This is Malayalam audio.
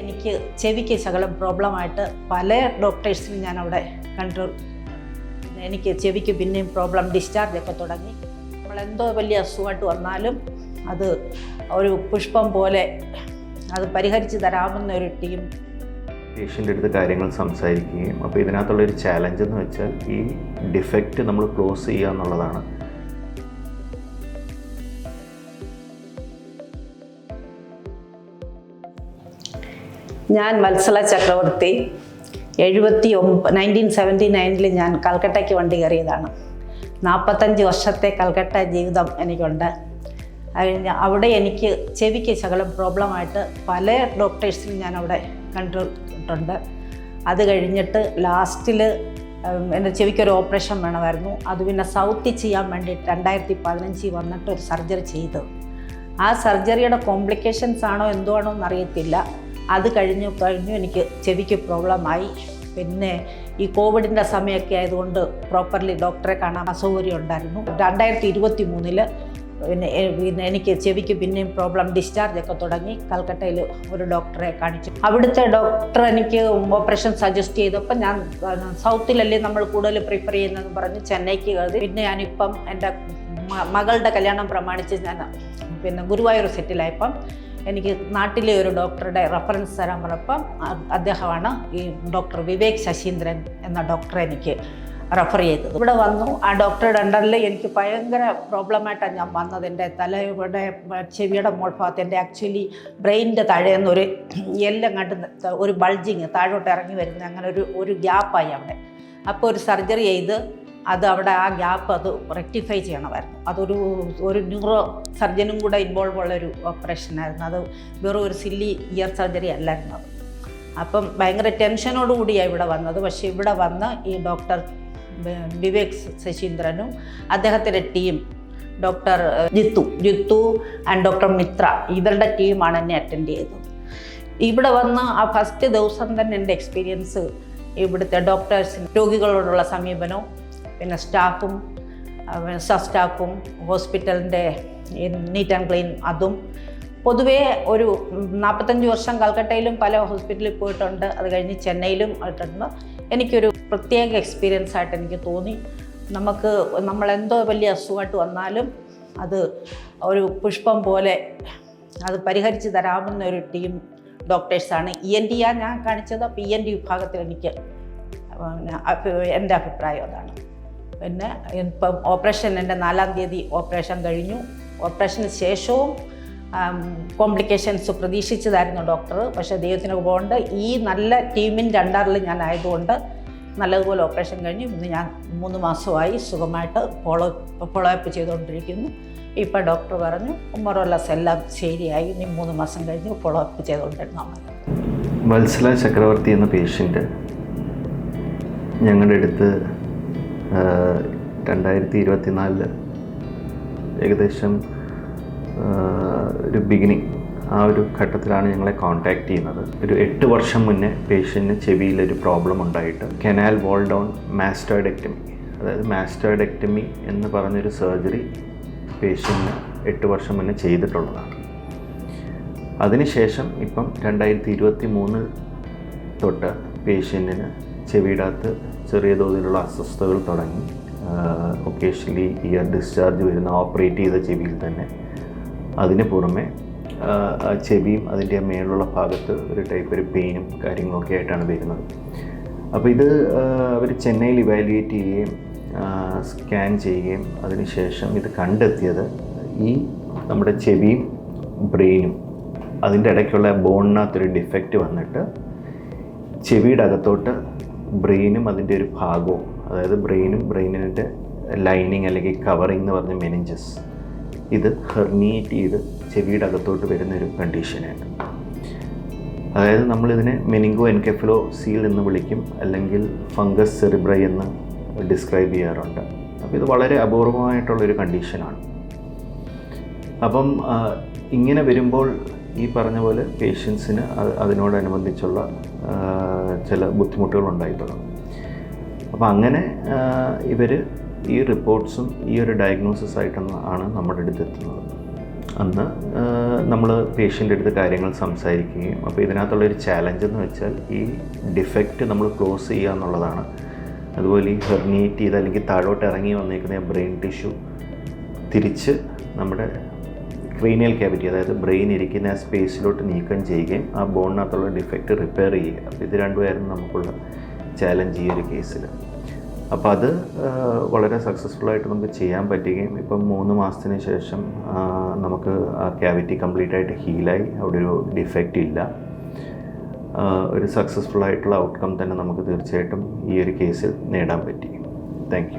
എനിക്ക് ചെവിക്ക് ശകലം പ്രോബ്ലമായിട്ട് പല ഡോക്ടേഴ്സിനും ഞാൻ അവിടെ കണ്ടു എനിക്ക് ചെവിക്ക് പിന്നെയും പ്രോബ്ലം ഡിസ്ചാർജ് ഒക്കെ തുടങ്ങി. നമ്മൾ എന്തോ വലിയ അസുഖമായിട്ട് വന്നാലും അത് ഒരു പുഷ്പം പോലെ അത് പരിഹരിച്ച് തരാമെന്ന ഒരു ടീം പേഷ്യന്റെ അടുത്ത് കാര്യങ്ങൾ സംസാരിക്കുകയും അപ്പോൾ ഇതിനകത്തുള്ളൊരു ചാലഞ്ച് എന്ന് വെച്ചാൽ ഈ ഡിഫക്റ്റ് നമ്മൾ ക്ലോസ് ചെയ്യുക എന്നുള്ളതാണ്. ഞാൻ വത്സല ചക്രവർത്തി. എഴുപത്തി ഒമ്പ നയന്റീൻ സെവന്റി നയനിൽ ഞാൻ കൽക്കട്ടയ്ക്ക് വണ്ടി കയറിയതാണ്. നാൽപ്പത്തഞ്ച് വർഷത്തെ കൽക്കട്ട ജീവിതം എനിക്കുണ്ട്. അവിടെ എനിക്ക് ചെവിക്ക് ശകലം പ്രോബ്ലമായിട്ട് പല ഡോക്ടേഴ്സിനും ഞാൻ അവിടെ കണ്ടിട്ടുണ്ട് അത് കഴിഞ്ഞിട്ട് ലാസ്റ്റിൽ എന്റെ ചെവിക്കൊരു ഓപ്പറേഷൻ വേണമായിരുന്നു. അത് പിന്നെ സൗത്ത് ചെയ്യാൻ വേണ്ടിയിട്ട് രണ്ടായിരത്തി പതിനഞ്ചിൽ വന്നിട്ട് ഒരു സർജറി ചെയ്തു. ആ സർജറിയുടെ കോംപ്ലിക്കേഷൻസ് ആണോ എന്തോ ആണോ എന്നറിയത്തില്ല. അത് കഴിഞ്ഞു കഴിഞ്ഞു എനിക്ക് ചെവിക്ക് പ്രോബ്ലമായി. പിന്നെ ഈ കോവിഡിന്റെ സമയമൊക്കെ ആയതുകൊണ്ട് പ്രോപ്പർലി ഡോക്ടറെ കാണാൻ അസൗകര്യം ഉണ്ടായിരുന്നു. രണ്ടായിരത്തി ഇരുപത്തി മൂന്നിൽ പിന്നെ പിന്നെ എനിക്ക് ചെവിക്ക് പിന്നെയും പ്രോബ്ലം ഡിസ്ചാർജ് ഒക്കെ തുടങ്ങി കൽക്കട്ടയിൽ ഒരു ഡോക്ടറെ കാണിച്ചു. അവിടുത്തെ ഡോക്ടർ എനിക്ക് ഓപ്പറേഷൻ സജസ്റ്റ് ചെയ്തപ്പോൾ ഞാൻ സൗത്തിലല്ലേ നമ്മൾ കൂടുതൽ പ്രിഫർ ചെയ്യുന്നതെന്ന് പറഞ്ഞ് ചെന്നൈക്ക് കയറി. പിന്നെ ഞാനിപ്പം എന്റെ മകളുടെ കല്യാണം പ്രമാണിച്ച് ഞാൻ പിന്നെ ഗുരുവായൂർ സെറ്റിലായപ്പം എനിക്ക് നാട്ടിലെ ഒരു ഡോക്ടറുടെ റെഫറൻസ് തരാൻ പറഞ്ഞപ്പം അദ്ദേഹമാണ് ഈ ഡോക്ടർ വിവേക് ശശീന്ദ്രൻ എന്ന ഡോക്ടറെ എനിക്ക് റെഫർ ചെയ്തത്. ഇവിടെ വന്നു. ആ ഡോക്ടറുടെ അണ്ടറിൽ എനിക്ക് ഭയങ്കര പ്രോബ്ലമായിട്ടാണ് ഞാൻ വന്നത്. എന്റെ തലയുടെ ചെവിയുടെ മോൾ ഭാഗത്ത് എന്റെ ആക്ച്വലി ബ്രെയിനിന്റെ താഴെ നിന്നൊരു എല്ലാം കണ്ട് ഒരു ബൾജിങ് താഴോട്ട് ഇറങ്ങി വരുന്ന അങ്ങനെ ഒരു ഒരു ഗ്യാപ്പായി അവിടെ. അപ്പോൾ ഒരു സർജറി ചെയ്ത് അത് അവിടെ ആ ഗ്യാപ്പ് അത് റെക്ടിഫൈ ചെയ്യണമായിരുന്നു. അതൊരു ഒരു ന്യൂറോ സർജനും കൂടെ ഇൻവോൾവ് ഉള്ള ഒരു ഓപ്പറേഷനായിരുന്നു. അത് വെറും ഒരു സില്ലി ഇയർ സർജറി അല്ലായിരുന്നു അത്. അപ്പം ഭയങ്കര ടെൻഷനോടുകൂടിയാണ് ഇവിടെ വന്നത്. പക്ഷേ ഇവിടെ വന്ന് ഈ ഡോക്ടർ വിവേക് ശശീന്ദ്രനും അദ്ദേഹത്തിന്റെ team doctor Jithu Jithu and doctor Mitra ഇവരുടെ ടീമാണ് എന്നെ അറ്റൻഡ് ചെയ്തത്. ഇവിടെ വന്ന് ആ ഫസ്റ്റ് ദിവസം തന്നെ എന്റെ എക്സ്പീരിയൻസ് ഇവിടുത്തെ ഡോക്ടേഴ്സിന് രോഗികളോടുള്ള സമീപനവും പിന്നെ സ്റ്റാഫും സബ് സ്റ്റാഫും ഹോസ്പിറ്റലിന്റെ നീറ്റ് ആൻഡ് ക്ലീൻ അതും. പൊതുവേ ഒരു നാൽപ്പത്തഞ്ച് വർഷം കൽക്കട്ടയിലും പല ഹോസ്പിറ്റലിൽ പോയിട്ടുണ്ട്. അത് കഴിഞ്ഞ് ചെന്നൈയിലും ആയിട്ടുണ്ട്. എനിക്കൊരു പ്രത്യേക എക്സ്പീരിയൻസ് ആയിട്ട് എനിക്ക് തോന്നി. നമുക്ക് നമ്മളെന്തോ വലിയ അസുഖമായിട്ട് വന്നാലും അത് ഒരു പുഷ്പം പോലെ അത് പരിഹരിച്ച് തരാമെന്ന ഒരു ടീം ഡോക്ടേഴ്സാണ് ഇ എൻ ആ ഞാൻ കാണിച്ചത്. അപ്പോൾ ഇ എൻ ഡി വിഭാഗത്തിൽ എനിക്ക് എന്റെ അഭിപ്രായം അതാണ്. പിന്നെ ഇപ്പം ഓപ്പറേഷൻ എന്റെ നാലാം തീയതി ഓപ്പറേഷൻ കഴിഞ്ഞു. ഓപ്പറേഷന് ശേഷവും കോംപ്ലിക്കേഷൻസ് പ്രതീക്ഷിച്ചതായിരുന്നു ഡോക്ടർ പക്ഷേ ദൈവത്തിന് പോകൊണ്ട് ഈ നല്ല ടീമിന്റെ അണ്ടറിൽ ഞാൻ ആയതുകൊണ്ട് നല്ലതുപോലെ ഓപ്പറേഷൻ കഴിഞ്ഞു. ഇന്ന് ഞാൻ മൂന്ന് മാസമായി സുഖമായിട്ട് ഫോളോ ഫോളോ അപ്പ് ചെയ്തുകൊണ്ടിരിക്കുന്നു. ഇപ്പോൾ ഡോക്ടർ പറഞ്ഞു മൊറോലസ് എല്ലാം ശരിയായി. ഇനി മൂന്ന് മാസം കഴിഞ്ഞ് ഫോളോ അപ്പ് ചെയ്തുകൊണ്ടിരുന്നാൽ മതി. വത്സല ചക്രവർത്തി എന്ന പേഷ്യന്റ് ഞങ്ങളുടെ അടുത്ത് രണ്ടായിരത്തി ഇരുപത്തി നാലിൽ ഏകദേശം ഒരു ബിഗിനിങ് ആ ഒരു ഘട്ടത്തിലാണ് ഞങ്ങളെ കോൺടാക്റ്റ് ചെയ്യുന്നത്. ഒരു എട്ട് വർഷം മുന്നേ പേഷ്യന്റിന് ചെവിയിലൊരു പ്രോബ്ലം ഉണ്ടായിട്ട് കെനാൽ വോൾ ഡൗൺ മാസ്റ്റോയിഡക്ടമി അതായത് മാസ്റ്റോയിഡക്ടമി എന്ന് പറഞ്ഞൊരു സർജറി പേഷ്യന്റിന് എട്ട് വർഷം മുന്നേ ചെയ്തിട്ടുള്ളതാണ്. അതിനുശേഷം ഇപ്പം രണ്ടായിരത്തി ഇരുപത്തി മൂന്നിൽ തൊട്ട് പേഷ്യന്റിന് ചെവിയുടെ അകത്ത് ചെറിയ തോതിലുള്ള അസ്വസ്ഥതകൾ തുടങ്ങി. ഒക്കേഷണലി ഇയർ ഡിസ്ചാർജ് വരുന്ന ഓപ്പറേറ്റ് ചെയ്ത ചെവിയിൽ തന്നെ. അതിന് പുറമെ ചെവിയും അതിന്റെ മേലുള്ള ഭാഗത്ത് ഒരു ടൈപ്പ് ഒരു പെയിനും കാര്യങ്ങളൊക്കെ ആയിട്ടാണ് വരുന്നത്. അപ്പോൾ ഇത് അവർ ചെന്നൈയിൽ ഇവാലുവേറ്റ് ചെയ്യുകയും സ്കാൻ ചെയ്യുകയും അതിനുശേഷം ഇത് കണ്ടെത്തിയത് ഈ നമ്മുടെ ചെവിയും ബ്രെയിനും അതിന്റെ ഇടയ്ക്കുള്ള ബോണിനകത്തൊരു ഡിഫക്റ്റ് വന്നിട്ട് ചെവിയുടെ അകത്തോട്ട് ബ്രെയിനും അതിന്റെ ഒരു ഭാഗവും അതായത് ബ്രെയിനും ബ്രെയിനിന്റെ ലൈനിങ് അല്ലെങ്കിൽ കവറിങ് എന്ന് പറഞ്ഞ മെനിഞ്ചസ് ഇത് ഹെർണിയേറ്റ് ചെയ്ത് ചെവിയുടെ അകത്തോട്ട് വരുന്ന ഒരു കണ്ടീഷനാണ് അതായത് നമ്മളിതിനെ മെനിങ്കോ എൻകെഫലോ സീൽ എന്ന് വിളിക്കും അല്ലെങ്കിൽ ഫംഗസ് സെറിബ്രൈ എന്ന് ഡിസ്ക്രൈബ് ചെയ്യാറുണ്ട്. അപ്പോൾ ഇത് വളരെ അപൂർവമായിട്ടുള്ളൊരു കണ്ടീഷനാണ്. അപ്പം ഇങ്ങനെ വരുമ്പോൾ ഈ പറഞ്ഞ പോലെ പേഷ്യൻസിന് അതിനോടനുബന്ധിച്ചുള്ള ചില ബുദ്ധിമുട്ടുകൾ ഉണ്ടായി തുടങ്ങും അപ്പോൾ അങ്ങനെ ഇവർ ഈ റിപ്പോർട്ട്സും ഈ ഒരു ഡയഗ്നോസിസ് ആയിട്ടാണ് ആണ് നമ്മുടെ അടുത്ത് എത്തുന്നത്. അന്ന് നമ്മൾ പേഷ്യന്റെ അടുത്ത് കാര്യങ്ങൾ സംസാരിക്കുകയും അപ്പോൾ ഇതിനകത്തുള്ളൊരു ചാലഞ്ച് എന്ന് വെച്ചാൽ ഈ ഡിഫക്റ്റ് നമ്മൾ ക്ലോസ് ചെയ്യുക എന്നുള്ളതാണ്. അതുപോലെ ഈ ഹെർണിയേറ്റ് ചെയ്ത് അല്ലെങ്കിൽ താഴോട്ട് ഇറങ്ങി വന്നിരിക്കുന്ന ബ്രെയിൻ ടിഷ്യൂ തിരിച്ച് നമ്മുടെ ക്രീനിയൽ ക്യാവിറ്റി അതായത് ബ്രെയിൻ ഇരിക്കുന്ന ആ സ്പേസിലോട്ട് നീക്കം ചെയ്യുകയും ആ ബോണിനകത്തുള്ള ഡിഫക്റ്റ് റിപ്പയർ ചെയ്യുക അപ്പോൾ ഇത് രണ്ടുമായിരുന്നു നമുക്കുള്ള ചാലഞ്ച് ഈ ഒരു കേസിൽ അപ്പോൾ അത് വളരെ സക്സസ്ഫുള്ളായിട്ട് നമുക്ക് ചെയ്യാൻ പറ്റുകയും ഇപ്പം മൂന്ന് മാസത്തിന് ശേഷം നമുക്ക് ആ ക്യാവിറ്റി കംപ്ലീറ്റ് ആയിട്ട് ഹീലായി അവിടെ ഒരു ഡിഫക്റ്റ് ഇല്ല. ഒരു സക്സസ്ഫുൾ ആയിട്ടുള്ള ഔട്ട്കം തന്നെ നമുക്ക് തീർച്ചയായിട്ടും ഈ ഒരു കേസിൽ നേടാൻ പറ്റി. താങ്ക്